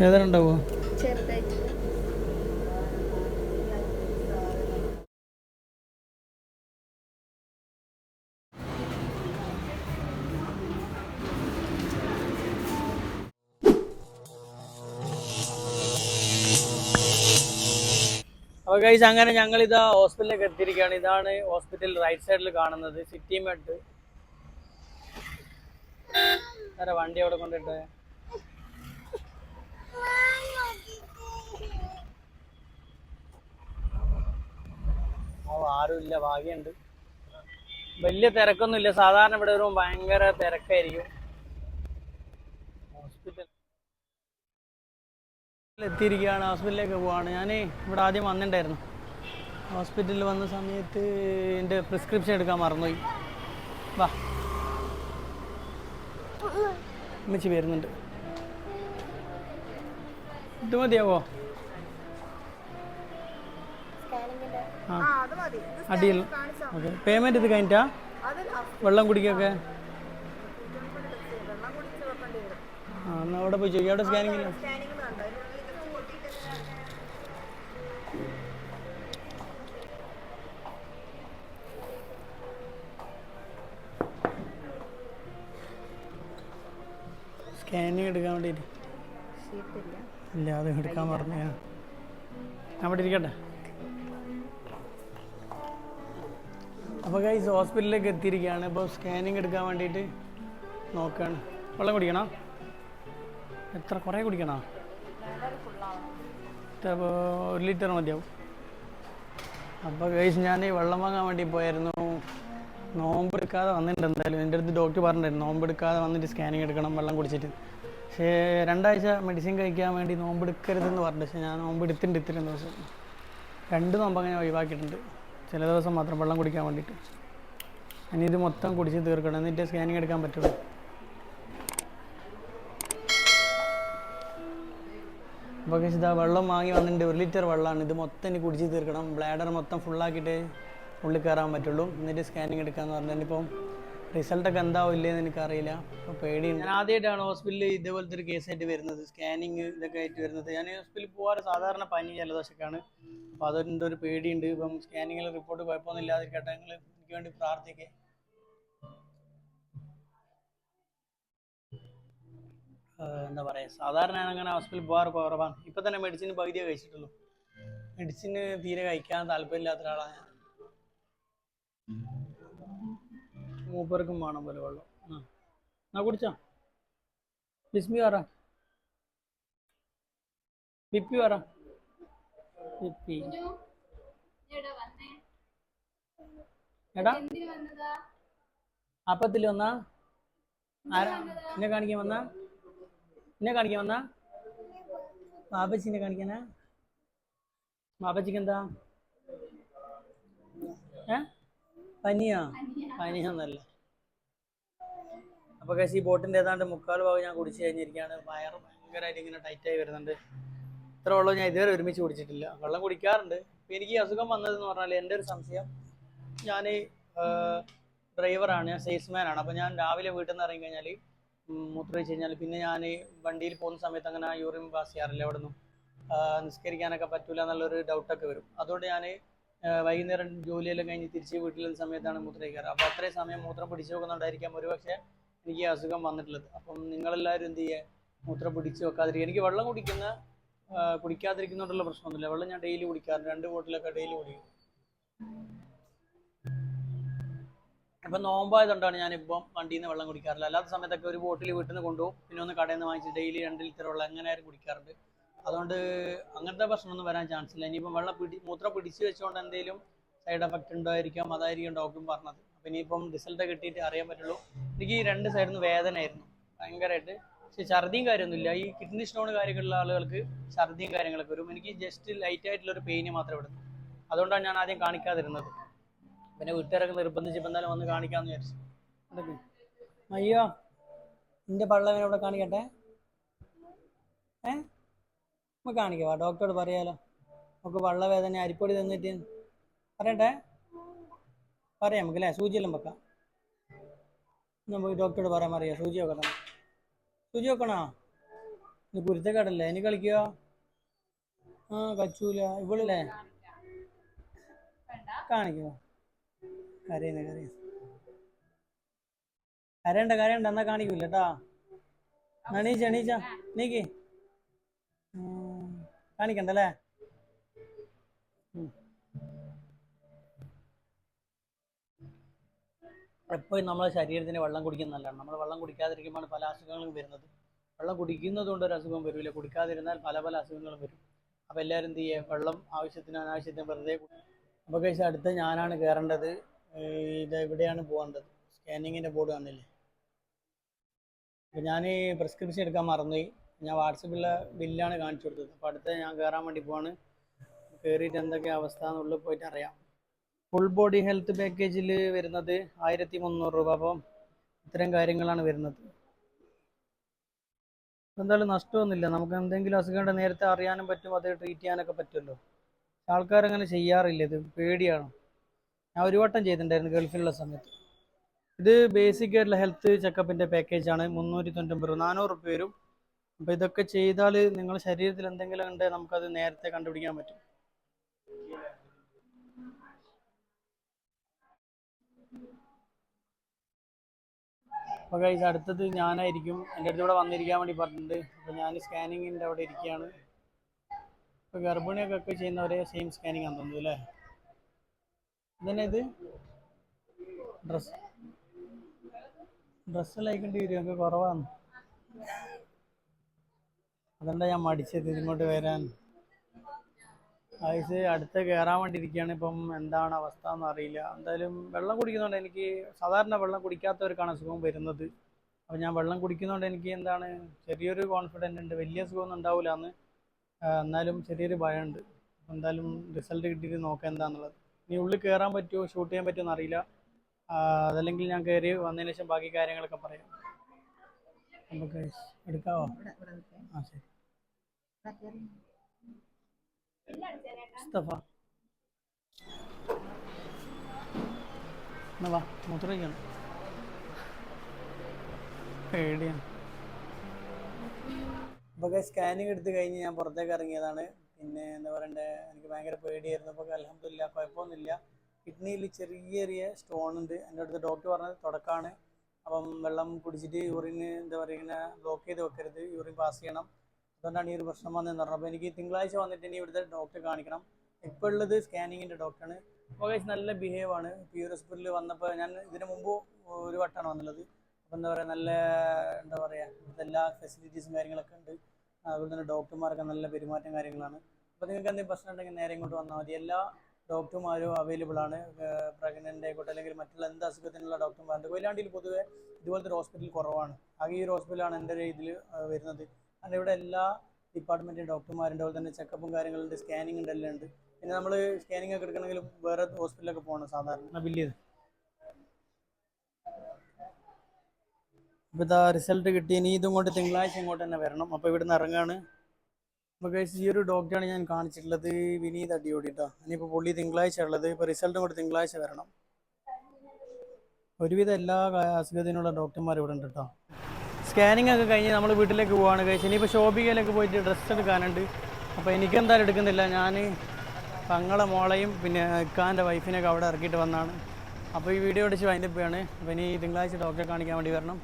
വേദന ഉണ്ടാവോ അപ്പോൾ കഴിച്ച് അങ്ങനെ ഞങ്ങൾ ഇതാ ഹോസ്പിറ്റലിലേക്ക് എത്തിയിരിക്കുകയാണ്. ഇതാണ് ഹോസ്പിറ്റൽ റൈറ്റ് സൈഡിൽ കാണുന്നത് സിറ്റി മെഡ്. വണ്ടി അവിടെ കൊണ്ടിട്ട് ആരുമില്ല ഭാഗ്യമുണ്ട് വലിയ തിരക്കൊന്നുമില്ല. സാധാരണ ഇവിടെ ഒരു ഭയങ്കര തിരക്കായിരിക്കും. ഹോസ്പിറ്റൽ എത്തിയിരിക്കുകയാണ്. ഹോസ്പിറ്റലിലേക്ക് പോവാണ്. ഞാൻ ഇവിടെ ആദ്യം വന്നിട്ടുണ്ടായിരുന്നു. ഹോസ്പിറ്റലിൽ വന്ന സമയത്ത് എന്റെ പ്രിസ്ക്രിപ്ഷൻ എടുക്കാൻ മറന്നുപോയി. വാ. അമ്മച്ചി വരുന്നുണ്ട്. ഇത് മതിയാവോ? ആ അടിയിൽ. ഓക്കെ. പേയ്മെന്റ് ഇത് കഴിഞ്ഞിട്ടാ? വെള്ളം കുടിക്കൊക്കെ? ആ എന്നാൽ അവിടെ പോയി ചോദിക്കാം. അവിടെ സ്കാനിങ് ഇല്ല. സ്കാനിങ് എടുക്കാൻ വേണ്ടിയിട്ട്. ഇല്ല അത് എടുക്കാൻ പറഞ്ഞു അവിടെ ഇരിക്കട്ടെ. അപ്പോൾ ഗൈസ് ഹോസ്പിറ്റലിലേക്ക് എത്തിയിരിക്കുകയാണ്. ഇപ്പോൾ സ്കാനിങ് എടുക്കാൻ വേണ്ടിയിട്ട് നോക്കുകയാണ് വെള്ളം കുടിക്കണോ? എത്ര കുറേ കുടിക്കണോ? ഒരു ലിറ്റർ മതിയാവും. അപ്പോൾ ഗൈസ് ഞാൻ ഈ വെള്ളം വാങ്ങാൻ വേണ്ടി പോയായിരുന്നു. നോമ്പ് എടുക്കാതെ വന്നിട്ടുണ്ട് എന്തായാലും. എന്റെ അടുത്ത് ഡോക്ടർ പറഞ്ഞിട്ടുണ്ടായിരുന്നു നോമ്പ് എടുക്കാതെ വന്നിട്ട് സ്കാനിങ് എടുക്കണം വെള്ളം കുടിച്ചിട്ട്. പക്ഷേ രണ്ടാഴ്ച മെഡിസിൻ കഴിക്കാൻ വേണ്ടി നോമ്പ് എടുക്കരുതെന്ന് പറഞ്ഞു. പക്ഷേ ഞാൻ നോമ്പ് എടുത്തിട്ടുണ്ട് ഇത്രയും ദിവസം. രണ്ട് നോമ്പ് അങ്ങനെ ഒഴിവാക്കിയിട്ടുണ്ട്. ചില ദിവസം മാത്രം വെള്ളം കുടിക്കാൻ വേണ്ടിയിട്ട്. ഇനി ഇത് മൊത്തം കുടിച്ച് തീർക്കണം. എന്നിട്ട് സ്കാനിങ് എടുക്കാൻ പറ്റുള്ളൂ. അപ്പോൾ ഇതാ വെള്ളം വാങ്ങി വന്നിട്ടുണ്ട്. ഒരു ലിറ്റർ വെള്ളമാണ്. ഇത് മൊത്തം ഇനി കുടിച്ച് തീർക്കണം. ബ്ലാഡർ മൊത്തം ഫുള്ളാക്കിയിട്ട് ഉള്ളിൽ കയറാൻ പറ്റുള്ളൂ. എന്നിട്ട് സ്കാനിങ് എടുക്കാമെന്ന് പറഞ്ഞാൽ ഇപ്പം റിസൾട്ടൊക്കെ എന്താവും ഇല്ലേന്ന് എനിക്കറിയില്ല. അപ്പോൾ പേടിയുണ്ട്. ഞാൻ ആദ്യമായിട്ടാണ് ഹോസ്പിറ്റലിൽ ഇതേപോലത്തെ ഒരു കേസായിട്ട് വരുന്നത്. സ്കാനിങ് ഇതൊക്കെ ആയിട്ട് വരുന്നത്. ഞാൻ ഹോസ്പിറ്റലിൽ പോകാറ് സാധാരണ പനി ജലദോഷമൊക്കെയാണ് അപ്പോൾ അതുകൊണ്ട് ഒരു പേടിയുണ്ട്. ഇപ്പം സ്കാനിങ്ങിൽ റിപ്പോർട്ട് കുഴപ്പമൊന്നും ഇല്ലാതിരിക്കട്ടെ. നിങ്ങൾ എനിക്ക് വേണ്ടി പ്രാർത്ഥിക്കുക എന്താ പറയുക സാധാരണ ഞാൻ അങ്ങനെ ഹോസ്പിറ്റലിൽ പോകാറ് കുറവാണ്. ഇപ്പം തന്നെ മെഡിസിൻ പകുതിയേ കഴിച്ചിട്ടുള്ളൂ. മെഡിസിന് തീരെ കഴിക്കാൻ താല്പര്യമില്ലാത്ത ഒരാളാണ് ഞാൻ. മൂപ്പർക്കും വേണം പോലെ വെള്ളം. ആ. എന്നാ കുടിച്ചാ? ബിസ്മി പറ. ബിപ്പി പറ. ബിപ്പി. എടാ. അപ്പത്തിൽ വന്ന? എന്നെ കാണിക്കാൻ വന്ന? എന്നെ കാണിക്കാൻ വന്ന? ബാബച്ചിനെ കാണിക്കാനാ? ബാബച്ചിക്ക് എന്താ ഏ? പനിയാ? പനിയാന്നല്ല. അപ്പൊ കശി ഈ ബോട്ടിന്റെ ഏതാണ്ട് മുക്കാൽ ഭാഗം ഞാൻ കുടിച്ചു കഴിഞ്ഞിരിക്കുകയാണ്. വയറ് ഭയങ്കരമായിട്ട് ഇങ്ങനെ ടൈറ്റായി വരുന്നുണ്ട്. ഇത്ര വെള്ളം ഞാൻ ഇതുവരെ ഒരുമിച്ച് കുടിച്ചിട്ടില്ല. വെള്ളം കുടിക്കാറുണ്ട്. എനിക്ക് ഈ അസുഖം വന്നതെന്ന് പറഞ്ഞാൽ എന്റെ ഒരു സംശയം. ഞാൻ ഡ്രൈവറാണ്. ഞാൻ സെയിൽസ്മാൻ ആണ് അപ്പോൾ ഞാൻ രാവിലെ വീട്ടിൽ നിന്ന് ഇറങ്ങി കഴിഞ്ഞാൽ മൂത്രമൊഴിച്ച് കഴിഞ്ഞാൽ പിന്നെ ഞാൻ വണ്ടിയിൽ പോകുന്ന സമയത്ത് അങ്ങനെ യൂറിൻ പാസ് ചെയ്യാറില്ല. അവിടെ നിന്നും നിസ്കരിക്കാനൊക്കെ പറ്റൂല എന്നുള്ളൊരു ഡൗട്ടൊക്കെ വരും. അതുകൊണ്ട് ഞാൻ വൈകുന്നേരം ജോലിയെല്ലാം കഴിഞ്ഞ് തിരിച്ച് വീട്ടിലെന്ന സമയത്താണ് മൂത്രം കയറുക അപ്പോൾ അത്രയും സമയം മൂത്രം പിടിച്ചു വെക്കുന്നുണ്ടായിരിക്കാം ഒരുപക്ഷെ എനിക്ക് അസുഖം വന്നിട്ടുള്ളത്. അപ്പം നിങ്ങളെല്ലാവരും എന്ത് ചെയ്യുക മൂത്രം പിടിച്ചു വെക്കാതിരിക്കുക. എനിക്ക് വെള്ളം കുടിക്കുന്ന കുടിക്കാതിരിക്കുന്നതുകൊണ്ടുള്ള പ്രശ്നമൊന്നുമില്ല. വെള്ളം ഞാൻ ഡെയിലി കുടിക്കാറുണ്ട് രണ്ട് ബോട്ടിലൊക്കെ ഡെയിലി കുടിക്കും. ഇപ്പം നോമ്പായതുകൊണ്ടാണ് ഞാനിപ്പം വണ്ടിയിൽ നിന്ന് വെള്ളം കുടിക്കാറില്ല. അല്ലാത്ത സമയത്തൊക്കെ ഒരു ബോട്ടിൽ വീട്ടിൽ നിന്ന് കൊണ്ടുപോകും. പിന്നെ ഒന്ന് കടയിൽ നിന്ന് വാങ്ങിച്ച് ഡെയിലി രണ്ട് ലിറ്റർ വെള്ളം എങ്ങനെ കുടിക്കാറുണ്ട്. അതുകൊണ്ട് അങ്ങനത്തെ പ്രശ്നമൊന്നും വരാൻ ചാൻസ് ഇല്ല. ഇനിയിപ്പം വെള്ളം പിടി മൂത്രം പിടിച്ച് വെച്ചുകൊണ്ട് എന്തെങ്കിലും സൈഡ് എഫക്റ്റ് ഉണ്ടായിരിക്കാം അതായിരിക്കും ഡോക്ടറും പറഞ്ഞത്. അപ്പം ഇനിയിപ്പം റിസൾട്ട് കിട്ടിയിട്ട് അറിയാൻ പറ്റുള്ളൂ. എനിക്ക് ഈ രണ്ട് സൈഡിൽ നിന്ന് വേദനയായിരുന്നു ഭയങ്കരമായിട്ട് പക്ഷെ ഛർദിയും കാര്യമൊന്നുമില്ല ഈ കിഡ്നി സ്റ്റോൺ കാര്യങ്ങളുള്ള ആളുകൾക്ക് ഛർദിയും കാര്യങ്ങളൊക്കെ വരും. എനിക്ക് ജസ്റ്റ് ലൈറ്റ് ആയിട്ടുള്ള ഒരു പെയിന് മാത്രമേ ഇവിടുന്നു അതുകൊണ്ടാണ് ഞാൻ ആദ്യം കാണിക്കാതിരുന്നത്. പിന്നെ വീട്ടുകാരൊക്കെ നിർബന്ധിച്ചപ്പോൾ എന്തായാലും വന്ന് കാണിക്കാമെന്ന് വിചാരിച്ചു. അയ്യോ എന്റെ പള്ളവനെ ഇവിടെ കാണിക്കട്ടെ? ഏ? നമുക്ക് കാണിക്കാം. ഡോക്ടറോട് പറയാലോ. നമുക്ക് വള്ളവേദന അരിപ്പൊടി തന്നിട്ട് പറയട്ടെ? പറയാം നമുക്ക് അല്ലേ സൂചിയെല്ലാം വെക്കാം. നമുക്ക് ഡോക്ടറോട് പറയാൻ അറിയാം സൂചി വെക്കണം. സൂചി വെക്കണോ? ഇത് കുരുത്തക്കാടല്ലേ? ഇനി കളിക്കുക ആ കച്ചൂല ഇവളല്ലേ? കാണിക്കുക കരയുന്ന കരയുന്ന. കരയണ്ട കരയണ്ട. എന്നാ കാണിക്കൂല കേട്ടാ. എണീച്ച എണീച്ച. നീക്ക് കാണിക്കണ്ടല്ലേ? എപ്പോഴും നമ്മളെ ശരീരത്തിന് വെള്ളം കുടിക്കുന്നത് നല്ലതാണ്. നമ്മൾ വെള്ളം കുടിക്കാതിരിക്കുമ്പോൾ പല അസുഖങ്ങളും വരുന്നത്. വെള്ളം കുടിക്കുന്നത് കൊണ്ട് ഒരു അസുഖം വരില്ല കുടിക്കാതിരുന്നാൽ പല പല അസുഖങ്ങളും വരും. അപ്പോൾ എല്ലാവരും എന്ത് ചെയ്യുക വെള്ളം ആവശ്യത്തിന് അനാവശ്യത്തിന് വെറുതെ അപ്പോൾ കഴിച്ച് അടുത്ത ഞാനാണ് കയറേണ്ടത് ഇത് എവിടെയാണ് പോകേണ്ടത്? സ്കാനിങ്ങിന്റെ ബോർഡ് കാണില്ലേ അപ്പോൾ ഞാൻ പ്രിസ്ക്രിപ്ഷൻ എടുക്കാൻ മറന്നുപോയി. ഞാൻ വാട്സപ്പിലുള്ള ബില്ലാണ് കാണിച്ചു കൊടുത്തത്. അപ്പോൾ അടുത്ത ഞാൻ കയറാൻ വേണ്ടി പോവാണ്. കയറിയിട്ട് എന്തൊക്കെ അവസ്ഥ എന്നുള്ളത് പോയിട്ട് അറിയാം. ഫുൾ ബോഡി ഹെൽത്ത് പാക്കേജിൽ വരുന്നത് ആയിരത്തി മുന്നൂറ് രൂപ. അപ്പം ഇത്തരം കാര്യങ്ങളാണ് വരുന്നത്. എന്തായാലും നഷ്ടമൊന്നുമില്ല. നമുക്ക് എന്തെങ്കിലും അസുഖം ഉണ്ടെങ്കിൽ നേരത്തെ അറിയാനും പറ്റും അത് ട്രീറ്റ് ചെയ്യാനൊക്കെ പറ്റുമല്ലോ. ആൾക്കാരങ്ങനെ ചെയ്യാറില്ല. ഇത് പേടിയാണ്. ഞാൻ ഒരു വട്ടം ചെയ്തിട്ടുണ്ടായിരുന്നു ഗൾഫിലുള്ള സമയത്ത്. ഇത് ബേസിക് ആയിട്ടുള്ള ഹെൽത്ത് ചെക്കപ്പിന്റെ പാക്കേജാണ് മുന്നൂറ്റി തൊണ്ണൂറ്റൊമ്പത് നാനൂറ് റുപ്യ വരും അപ്പോൾ ഇതൊക്കെ ചെയ്താൽ നിങ്ങളുടെ ശരീരത്തിൽ എന്തെങ്കിലും ഉണ്ട് നമുക്കത് നേരത്തെ കണ്ടുപിടിക്കാൻ പറ്റും. അപ്പോൾ കഴിച്ച് അടുത്തത് ഞാനായിരിക്കും. എന്റെ അടുത്ത് ഇവിടെ വന്നിരിക്കാൻ വേണ്ടി പറഞ്ഞിട്ടുണ്ട്. അപ്പോൾ ഞാൻ സ്കാനിങ്ങിന്റെ അവിടെ ഇരിക്കുകയാണ്. ഇപ്പോൾ ഗർഭിണിയൊക്കെ ഒക്കെ ചെയ്യുന്ന ഒരേ സെയിം സ്കാനിങ് ആണെന്ന് തോന്നുന്നു അല്ലേ? ഇതന്നെ ഇത്? ഡ്രസ് ഡ്രസ്സ് ലൈക്കേണ്ടി വരും ഒക്കെ കുറവാണ്. അതുകൊണ്ടാ ഞാൻ മടിച്ചത് ഇങ്ങോട്ട് വരാൻ? ആയിസ് അടുത്ത് കയറാൻ വേണ്ടി ഇരിക്കുകയാണ് ഇപ്പം എന്താണ് അവസ്ഥ എന്ന് അറിയില്ല. എന്തായാലും വെള്ളം കുടിക്കുന്നതുകൊണ്ട് എനിക്ക് സാധാരണ വെള്ളം കുടിക്കാത്തവർക്കാണ് അസുഖം വരുന്നത്. അപ്പോൾ ഞാൻ വെള്ളം കുടിക്കുന്നതുകൊണ്ട് എനിക്ക് എന്താണ് ചെറിയൊരു കോൺഫിഡന്റ് ഉണ്ട്. വലിയ അസുഖമൊന്നും ഉണ്ടാവില്ല എന്ന് എന്നാലും ചെറിയൊരു ഭയമുണ്ട്. അപ്പം എന്തായാലും റിസൾട്ട് കിട്ടിയിട്ട് നോക്കാം എന്താണെന്നുള്ളത് ഇനി ഉള്ളിൽ കയറാൻ പറ്റുമോ? ഷൂട്ട് ചെയ്യാൻ പറ്റുമോ എന്നറിയില്ല. അതല്ലെങ്കിൽ ഞാൻ കയറി വന്നതിന് ശേഷം ബാക്കി കാര്യങ്ങളൊക്കെ പറയാം. നമുക്ക് എടുക്കാവോ? ആ ശരി. സ്കാനിങ് എടുത്ത് കഴിഞ്ഞ് ഞാൻ പുറത്തേക്ക് ഇറങ്ങിയതാണ്. പിന്നെ എന്താ പറയണ്ടേ എനിക്ക് ഭയങ്കര പേടിയായിരുന്നു. അപ്പോൾ അലഹമില്ല കുഴപ്പമൊന്നുമില്ല. കിഡ്നിയിൽ ചെറിയ ചെറിയ സ്റ്റോൺ ഉണ്ട്. എന്റെ അടുത്ത് ഡോക്ടർ പറഞ്ഞത് തുടക്കമാണ്. അപ്പം വെള്ളം കുടിച്ചിട്ട് യൂറിന് എന്താ പറയുക ബ്ലോക്ക് ചെയ്ത് വെക്കരുത്. യൂറിൻ പാസ് ചെയ്യണം. അതുകൊണ്ടാണ് ഈ ഒരു പ്രശ്നം വന്നതെന്ന് പറഞ്ഞത്. അപ്പോൾ എനിക്ക് തിങ്കളാഴ്ച വന്നിട്ട് ഇനി ഇവിടുത്തെ ഡോക്ടറെ കാണിക്കണം. ഇപ്പോൾ ഉള്ളത് സ്കാനിങ്ങിന്റെ ഡോക്ടറാണ്. അപ്പോൾ നല്ല ബിഹേവ് ആണ്. പി യു ഹോസ്പിറ്റലിൽ വന്നപ്പോൾ ഞാൻ ഇതിനു മുമ്പ് ഒരു വട്ടമാണ് വന്നുള്ളത്. അപ്പോൾ എന്താ പറയുക നല്ല എന്താ പറയുക ഇവിടുത്തെ എല്ലാ ഫെസിലിറ്റീസും കാര്യങ്ങളൊക്കെ ഉണ്ട്. അതുപോലെ തന്നെ ഡോക്ടർമാർക്ക് നല്ല പെരുമാറ്റം കാര്യങ്ങളാണ്. അപ്പോൾ നിങ്ങൾക്ക് എന്തെങ്കിലും പ്രശ്നം ഉണ്ടെങ്കിൽ നേരെ ഇങ്ങോട്ട് വന്നാൽ മതി. എല്ലാ ഡോക്ടർമാരും അവൈലബിൾ ആണ്. പ്രഗ്നന്റ് ആയിക്കോട്ടെ അല്ലെങ്കിൽ മറ്റുള്ള എന്ത് അസുഖത്തിനുള്ള ഡോക്ടർമാരുണ്ട്. കൊയിലാണ്ടിയിൽ പൊതുവെ ഇതുപോലത്തെ ഒരു ഹോസ്പിറ്റൽ കുറവാണ്. ആകെ ഈ ഒരു ഹോസ്പിറ്റലാണ് എന്റെ ഒരു ഇതിൽ വരുന്നത്. കാരണം ഇവിടെ എല്ലാ ഡിപ്പാർട്ട്മെന്റിലും ഡോക്ടർമാരുണ്ട് അതുപോലെ തന്നെ ചെക്കപ്പും കാര്യങ്ങളുണ്ട് സ്കാനിങ് ഉണ്ട് എല്ലാം ഉണ്ട്. പിന്നെ നമ്മൾ സ്കാനിങ് ഒക്കെ എടുക്കണമെങ്കിലും വേറെ ഹോസ്പിറ്റലൊക്കെ പോകണം സാധാരണ. ബില്ല് ചെയ്ത്? അപ്പോൾ ഇതാ റിസൾട്ട് കിട്ടി. ഇനി ഇതും കൊണ്ട് തിങ്കളാഴ്ച ഇങ്ങോട്ട് തന്നെ വരണം. അപ്പോൾ ഇവിടുന്ന് ഇറങ്ങാണ്. അപ്പോൾ ഈ ഒരു ഡോക്ടറാണ് ഞാൻ കാണിച്ചിട്ടുള്ളത് വിനീത് അടിയോടിട്ടോ ഇനിയിപ്പോൾ പുള്ളി തിങ്കളാഴ്ച ഉള്ളത്. ഇപ്പോൾ റിസൾട്ടും കൊണ്ട് തിങ്കളാഴ്ച വരണം. ഒരുവിധം എല്ലാ അസുഖത്തിനുള്ള ഡോക്ടർമാർ ഇവിടെ ഉണ്ട് കേട്ടോ സ്കാനിങ് ഒക്കെ കഴിഞ്ഞ് നമ്മൾ വീട്ടിലേക്ക് പോവാണ് കഴിച്ച് ഇനിയിപ്പോൾ ഷോപ്പിങ്ങിലേക്ക് പോയിട്ട് ഡ്രസ്സ് എടുക്കാനുണ്ട് അപ്പോൾ എനിക്കെന്തായാലും എടുക്കുന്നില്ല. ഞാൻ പങ്ങളെ മോളെയും പിന്നെ ഇക്കാന്റെ വൈഫിനെയൊക്കെ അവിടെ ഇറക്കിയിട്ട് വന്നാണ്. അപ്പോൾ ഈ വീഡിയോ അടിച്ച് വൈൻഡപ്പ് ചെയ്യാണ്. അപ്പോൾ ഇനി തിങ്കളാഴ്ച ഡോക്ടറെ കാണിക്കാൻ വേണ്ടി വരണം.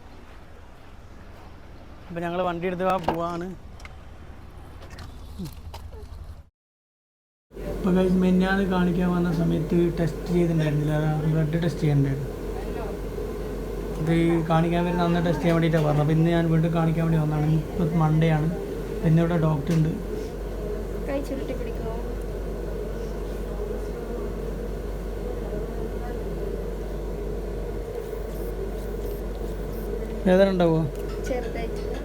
അപ്പോൾ ഞങ്ങൾ വണ്ടി എടുത്ത് പോവാണ്. ഇപ്പോൾ കഴിച്ച് മെന്നാന്ന് കാണിക്കാൻ വന്ന സമയത്ത് ടെസ്റ്റ് ചെയ്തിട്ടുണ്ടായിരുന്നില്ല. ബ്ലഡ് ടെസ്റ്റ് ചെയ്യണ്ടായിരുന്നു. ഇത് കാണിക്കാൻ വരുന്ന അന്ന് ടെസ്റ്റ് ചെയ്യാൻ വേണ്ടിയിട്ടാണ് പറഞ്ഞത്. അപ്പോൾ ഇന്ന് ഞാൻ വീണ്ടും കാണിക്കാൻ വേണ്ടി വന്നതാണ്. ഇപ്പം മൺഡേ ആണ്. പിന്നെ ഇവിടെ ഡോക്ടർ ഉണ്ട്. വേദന ഉണ്ടാവുമോ ചെറുതായിട്ട്.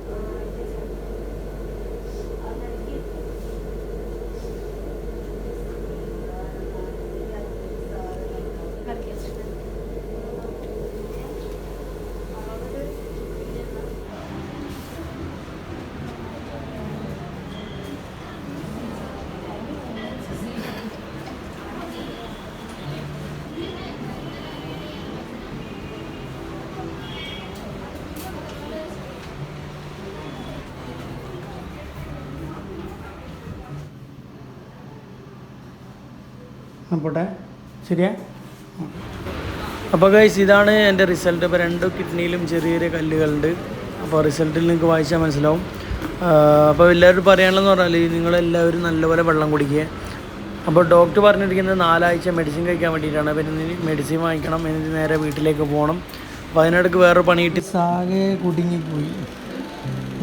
പോട്ടെ. ശരിയാ? അപ്പോൾ ഗൈസ് ഇതാണ് എന്റെ റിസൾട്ട് ഇപ്പോൾ രണ്ട് കിഡ്നിയിലും ചെറിയ ചെറിയ കല്ലുകളുണ്ട് അപ്പോൾ റിസൾട്ടിൽ നിങ്ങൾക്ക് വായിച്ചാൽ മനസ്സിലാവും. അപ്പോൾ എല്ലാവരും പറയാനുള്ളതെന്ന് പറഞ്ഞാൽ നിങ്ങളെല്ലാവരും നല്ലപോലെ വെള്ളം കുടിക്കുക. അപ്പോൾ ഡോക്ടർ പറഞ്ഞിരിക്കുന്നത് നാലാഴ്ച മെഡിസിൻ കഴിക്കാൻ വേണ്ടിയിട്ടാണ്. പിന്നെ മെഡിസിൻ വാങ്ങിക്കണം. എന്നിട്ട് നേരെ വീട്ടിലേക്ക് പോകണം. അപ്പോൾ അതിനിടയ്ക്ക് വേറെ പണിയിട്ട് സാകെ കുടുങ്ങിപ്പോയി.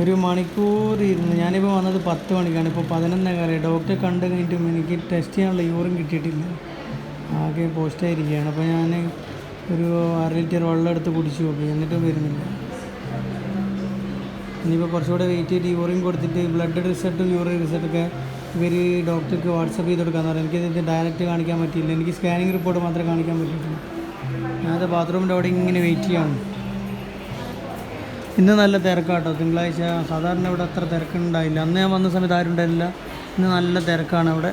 ഒരു മണിക്കൂർ ഇരുന്ന് ഞാനിപ്പോൾ വന്നത് പത്ത് മണിക്കാണ്. ഇപ്പോൾ പതിനൊന്നേ കാലം ഡോക്ടറെ കണ്ടു കഴിഞ്ഞിട്ടും എനിക്ക് ടെസ്റ്റ് ചെയ്യാനുള്ള യൂറിൻ കിട്ടിയിട്ടില്ല. ആകെ പോസ്റ്റായിരിക്കുകയാണ്. അപ്പോൾ ഞാൻ ഒരു അര ലിറ്റർ വെള്ളം എടുത്ത് കുടിച്ചു നോക്കി. എന്നിട്ടും വരുന്നില്ല. ഇനിയിപ്പോൾ കുറച്ചുകൂടെ വെയിറ്റ് ചെയ്തിട്ട് യൂറിൻ കൊടുത്തിട്ട് ബ്ലഡ് റിസൾട്ടും യൂറിൻ റിസൾട്ടൊക്കെ ഇവർ ഡോക്ടർക്ക് വാട്സപ്പ് ചെയ്ത് കൊടുക്കാന്ന് പറയാം. എനിക്കിത് ഡയറക്റ്റ് കാണിക്കാൻ പറ്റിയില്ല. എനിക്ക് സ്കാനിങ് റിപ്പോർട്ട് മാത്രമേ കാണിക്കാൻ പറ്റിയിട്ടുള്ളൂ. ഞാനത് ബാത്റൂമിന്റെ അവിടെ ഇങ്ങനെ വെയിറ്റ് ചെയ്യാണ്. ഇന്ന് നല്ല തിരക്കാട്ടോ. തിങ്കളാഴ്ച സാധാരണ ഇവിടെ അത്ര തിരക്കുണ്ടായില്ല. അന്ന് ഞാൻ വന്ന സമയത്ത് ആരും ഉണ്ടായില്ല ഇന്ന് നല്ല തിരക്കാണ് അവിടെ.